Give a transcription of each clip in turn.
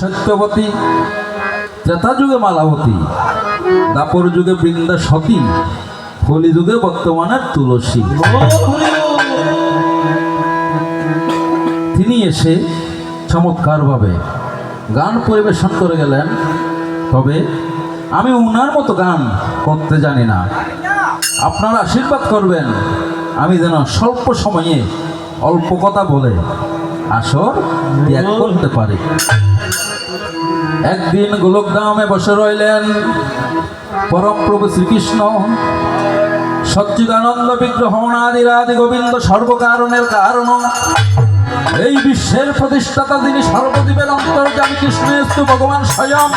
সত্যবতী ত্রেতা যুগে মালাবতী, দাপর যুগে বৃন্দা সতী হোলি যুগে বর্তমানের তুলসী। তিনি এসে চমৎকারভাবে গান পরিবেশন করে গেলেন। তবে আমি উনার মতো গান করতে জানি না। আপনারা আশীর্বাদ করবেন। আমি যেন স্বল্প সময়ে অল্প কথা বলে আসর ত্যাগ করতে পারি। একদিন গোলকধামে বসে রইলেন পরম প্রভু শ্রীকৃষ্ণ। সচ্চিদানন্দ বিগ্রহ আদি গোবিন্দ সর্বকারণের কারণ। এই বিশ্বের প্রতিষ্ঠাতা তিনি সর্বদীপের অন্তর্যামী কৃষ্ণ এস্তু ভগবান স্বয়ং।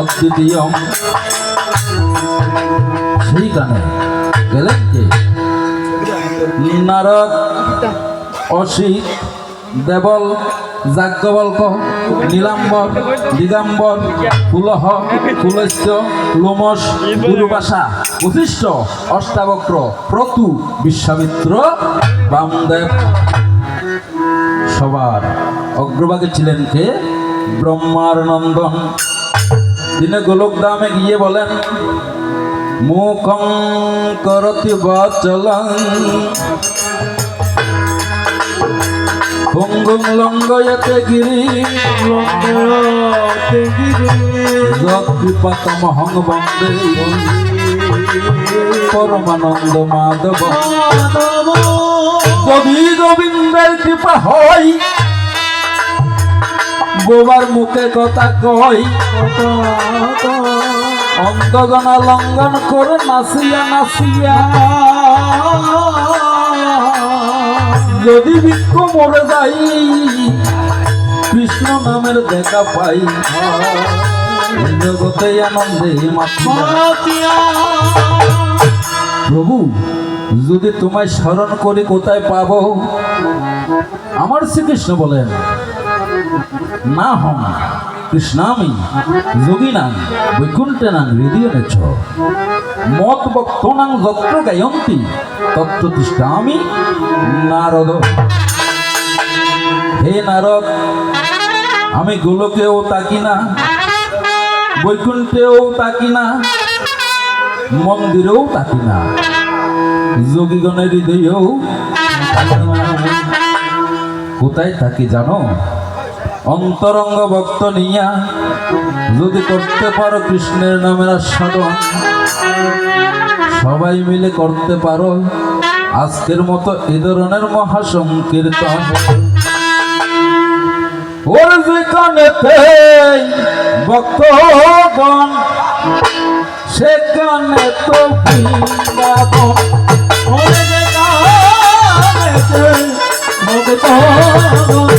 অদ্বিতীয় সেই গানে গেলেন কে? নারদ অসিত দেবল যাজ্ঞবল্ক নীলাম্বর দিগাম্বর কুলহ কুলস্য লোমস গুরুবাসা বশিষ্ঠ অষ্টাবক্র প্রতু বিশ্বামিত্র বামদেব। সবার অগ্রভাগে ছিলেন কে? ব্রহ্মার নন্দন তিনি গোলকধামে গিয়ে বলেন মুখং করতি বচলং ভঙ্গুং লঙ্গয়তে গিরি। কৃপাতমহং বন্দে। পরমানন্দ মাধব। কবি গোবিন্দের কৃপা হয় বোবার মুখে কথা কয়। অন্তজনা লঙ্ঘন করে নাসিয়া নাসিয়া যদি বৃক্ষ মরে যাই কৃষ্ণ নামের দেখা পাই জগতে আনন্দে প্রভু যদি তোমায় স্মরণ করি কোথায় পাবো? আমার শ্রীকৃষ্ণ বলেন না হম কৃষ্ণামি যোগিনাং বৈকুণ্ঠেনাং হৃদয় নেছ। মত বক্তনাং যত্র গায়ন্তি, তত্র তিষ্ঠামি নারদ। হে নারদ, আমি গোলকেও তাকি না, বৈকুণ্ঠেও তাকি না, মন্দিরেও তাকি না, যোগীগণের হৃদয়েও কোথায় থাকি জানো? অন্তরঙ্গ ভক্ত নিয়া যদি করতে পারো কৃষ্ণের নামের আস্বাদন সবাই মিলে করতে পারো আজকের মতো এ ধরনের মহাসংকীর্তন। ওর যেখানেতে ভক্তগণ সেখানে তো বৃন্দাবন। ভক্তগণ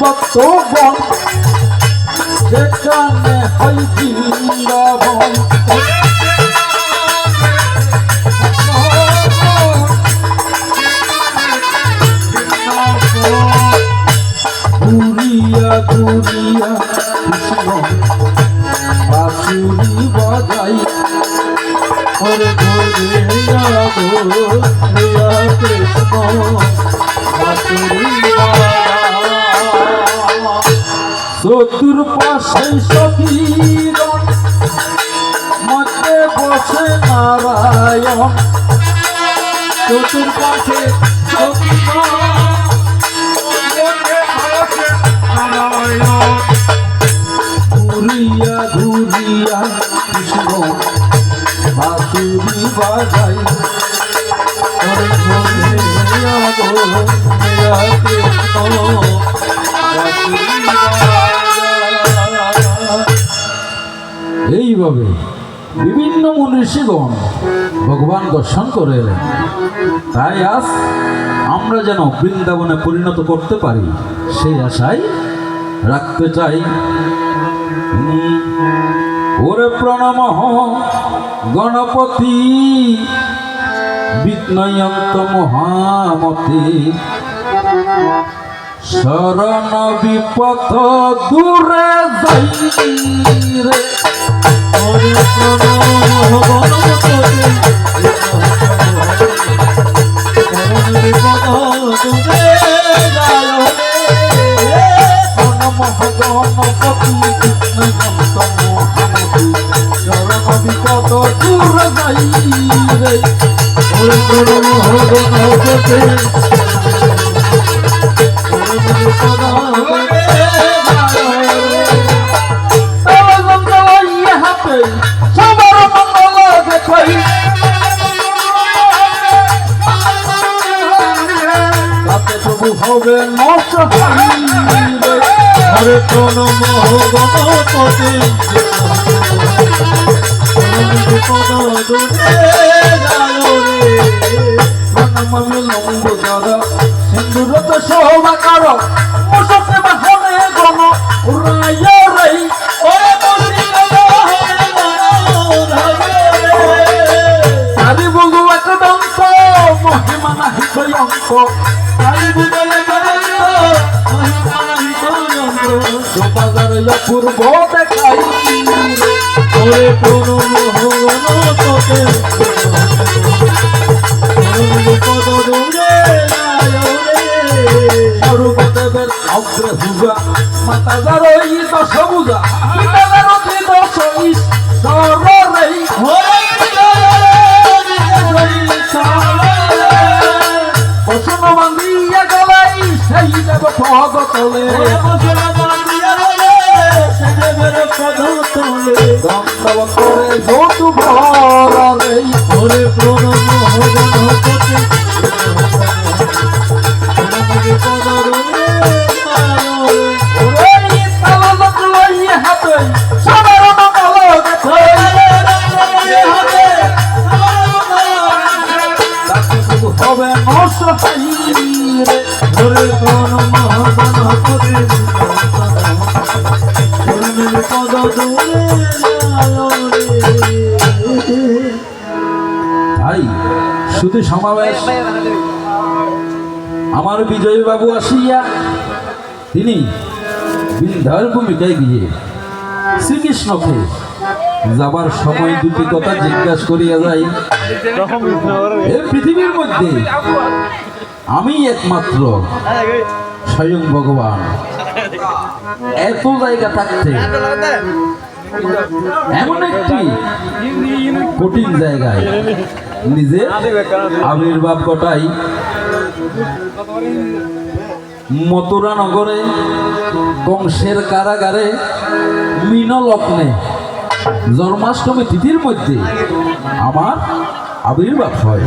ভক্তগণ সেখানে হয় বৃন্দাবন। ঘুরিয়া ঘুরিয়া কৃষ্ণ বাজাই ওরে ঘুরিয়া চতুর পাশে সখীগণ মধ্যে বসে নারায়ণ। চতুর পাশে ঘুরিয়া কৃষ্ণ এইভাবে বিভিন্ন মনীষীগণ ভগবান দর্শন করে এলেন। তাই আজ আমরা যেন বৃন্দাবনে পরিণত করতে পারি, সেই আশাই রাখতে চাই। ওরে প্রণাম গণপতি বিনয়ন্ত মহামতি। শরণ বিপদ দূরে যাই রে। হরে হবে নষ্ট হরে প্রণব গণপতি বিপদ সিন্ধুরত শোভাকার মুসকে বাহনে গণ উড়াইয়া রই ওরে হরে মনোধরে আদি মহিমা নাহি কয়ঙ্ক কালী বুদলে করন্ত মহিমা পূর্ব দেখাই। ওরে প্রণব সর্বদেবের অগ্রে মাতা দশ বুজা পিতা দশ ঈশ্বর রই হরে বসন বান্ধিয়া গলাই সেই দেব পদ তলে দন্তব করে যৌতু ভরে হরে প্রণব লই হাতে হবে পদ দূরে ভাই শুধু সমাবেশ। আমার বিজয় বাবু আসিয়া তিনি বিন্ধার ভূমিকায় গিয়ে শ্রীকৃষ্ণকে যাবার সময় দুটি কথা জিজ্ঞাসা করিয়া যাই। এই পৃথিবীর মধ্যে আমি একমাত্র স্বয়ং ভগবান। এত জায়গা থাকতে এমন একটি কঠিন জায়গায় নিজে আবির্ভাব ঘটাই মথুরা নগরে কংসের কারাগারে মিন লগ্নে জন্মাষ্টমী তিথির মধ্যে আমার আবির্ভাব হয়।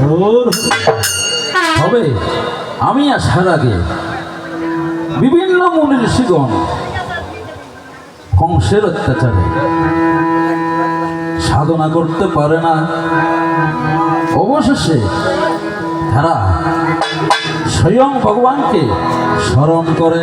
তবে আমি আসার আগে বিভিন্ন মুনি ঋষিগণ কংসের অত্যাচারে সাধনা করতে পারে না। অবশেষে তারা স্বয়ং ভগবানকে স্মরণ করে।